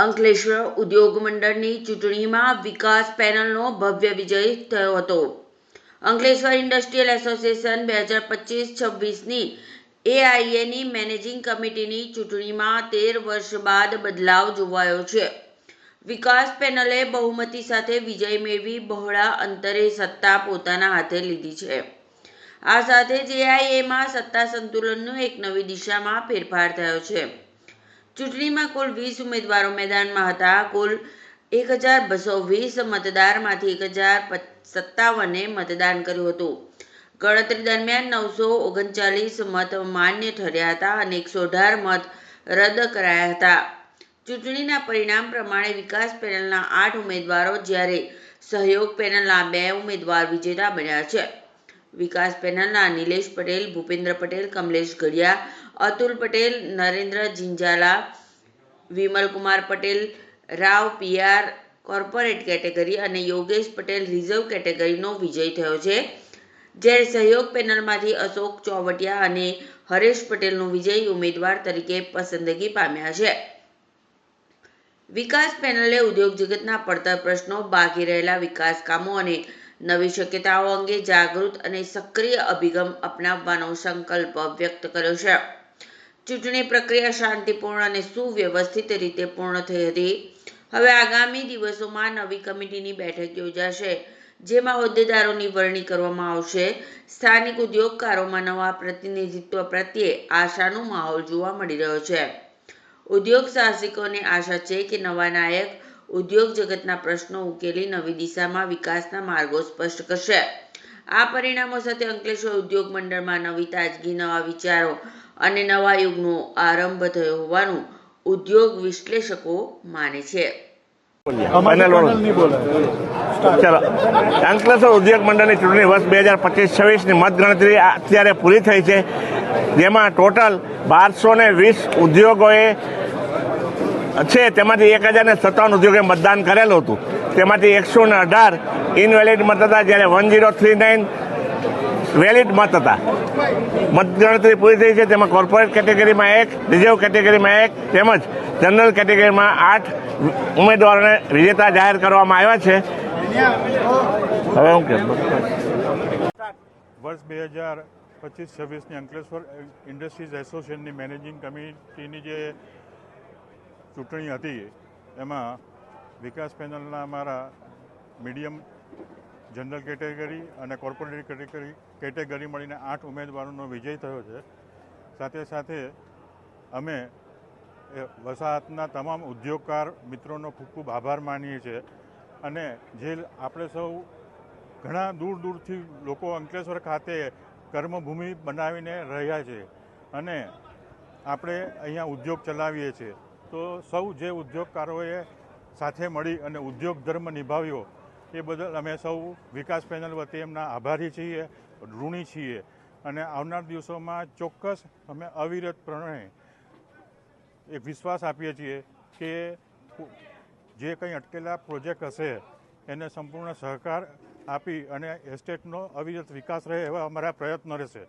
અંકલેશ્વર ઉદ્યોગ મંડળની ચૂંટણીમાં વિકાસ પેનલનો ભવ્ય વિજય થયો હતો. અંકલેશ્વર ઇન્ડસ્ટ્રીયલ એસોસિએશન બે હજાર પચીસ છવ્વીસની એઆઈએની મેનેજિંગ કમિટીની ચૂંટણીમાં તેર વર્ષ બાદ બદલાવ જોવાયો છે. વિકાસ પેનલે બહુમતી સાથે વિજય મેળવી બહોળા અંતરે સત્તા પોતાના હાથે લીધી છે. આ સાથે જ એઆઈએમાં સત્તા સંતુલનનો એક નવી દિશામાં ફેરફાર થયો છે. ચૂંટણીમાં કુલ વીસ ઉમેદવારો મેદાનમાં હતા. કુલ એક હજાર બસો વીસ મતદારમાંથી એક હજાર સત્તાવને મતદાન કર્યું હતું. ગણતરી દરમિયાન નવસો ઓગણચાલીસ મત માન્ય ઠર્યા હતા અને એકસો અઢાર મત રદ કરાયા હતા. ચૂંટણીના પરિણામ પ્રમાણે વિકાસ પેનલના આઠ ઉમેદવારો જ્યારે સહયોગ પેનલના બે ઉમેદવાર વિજેતા બન્યા છે. વિકાસ પેનલના Nilesh Patel, Bhupendra Patel, Kamlesh Ghadiya, Atul Patel, Narendra Jinjala Vimalkumar Patel, Rao PR corporate category અને યોગેશ પટેલ રિઝર્વ કેટેગરીનો વિજય થયો છે. જ્યારે સહયોગ પેનલમાંથી અશોક ચોવટિયા અને હરેશ પટેલનો વિજય ઉમેદવાર તરીકે પસંદગી પામ્યા છે. વિકાસ પેનલે ઉદ્યોગ જગતના પડતર પ્રશ્નો બાકી રહેલા વિકાસ કામો અને નવી શક્યતાઓ અંગે જાગૃત અને સક્રિય અભિગમ અપનાવવાનો સંકલ્પ વ્યક્ત કર્યો છે. ચૂંટણી પ્રક્રિયા શાંતિપૂર્ણ અને સુવ્યવસ્થિત રીતે પૂર્ણ થઈ હતી. હવે આગામી દિવસોમાં નવી કમિટીની બેઠક યોજાશે, જેમાં હોદ્દેદારોની વરણી કરવામાં આવશે. સ્થાનિક ઉદ્યોગકારોમાં નવા પ્રતિનિધિત્વ પ્રત્યે આશાનો માહોલ જોવા મળી રહ્યો છે. ઉદ્યોગ સાહસિકોને આશા છે કે નવા નાયક ઉદ્યોગ જગતના પ્રશ્નો ઉકેલી નવી દિશામાં વિકાસના માર્ગો સ્પષ્ટ કરશે. આ પરિણામો સાથે અંકલેશ્વર ઉદ્યોગ મંડળમાં નવી તાજગી, નવા વિચારો અને નવા યુગનો આરંભ થયો હોવાનું ઉદ્યોગ વિશ્લેષકો માને છે. ચાલો. અંકલેશ્વર ઉદ્યોગ મંડળની ચૂંટણી વર્ષ બે હજાર પચીસ છવ્વીસની મતગણતરી અત્યારે પૂરી થઈ છે. જેમાં ટોટલ બારસો ને વીસ ઉદ્યોગોએ છે. તેમાંથી એક હજાર ને સત્તાવન ઉદ્યોગે મતદાન કરેલું હતું. તેમાંથી એકસો ને અઢાર ઇનવેલિડ મત હતા જ્યારે one zero three nine valid મત હતા. મતગણતરી પૂરી થઈ છે, તેમાં કોર્પોરેટ કેટેગરીમાં એક રિઝર્વ કેટેગરીમાં એક, તેમજ જનરલ કેટેગરીમાં આઠ ઉમેદવારોને વિજેતા જાહેર કરવામાં આવ્યા છે. હવે હું કે વર્ષ બે હજાર પચીસ છવ્વીસની અંકલેશ્વર ઇન્ડસ્ટ્રીઝ એસોસિએશનની મેનેજિંગ કમિટીની જે ચૂંટણી હતી, એમાં વિકાસ પેનલના અમારા મીડિયમ જનરલ કેટેગરી અને કોર્પોરેટ કેટેગરી કેટેગરી મળીને આઠ ઉમેદવારોનો વિજય થયો છે. સાથે સાથે અમે વસાહતના તમામ ઉદ્યોગકાર મિત્રોનો ખૂબ ખૂબ આભાર માનીએ છીએ. અને જે આપણે સૌ ઘણા દૂર દૂરથી લોકો અંકલેશ્વર ખાતે કર્મભૂમિ બનાવીને રહ્યા છે અને આપણે અહીંયા ઉદ્યોગ ચલાવીએ છીએ. તો સૌ જે ઉદ્યોગકારોએ સાથે મળી અને ઉદ્યોગ ધર્મ નિભાવ્યો એ બદલ અમે સૌ વિકાસ પેનલ વતી એમના આભારી છીએ, ઋણી છીએ. અને આવનાર દિવસોમાં ચોક્કસ અમે અવિરત અવિરતપણે એક વિશ્વાસ આપીએ છીએ કે જે કંઈ અટકેલા પ્રોજેક્ટ હશે, એને સંપૂર્ણ સહકાર આપી અને એસ્ટેટનો અવિરત વિકાસ રહે એવા અમારા પ્રયત્નો રહેશે.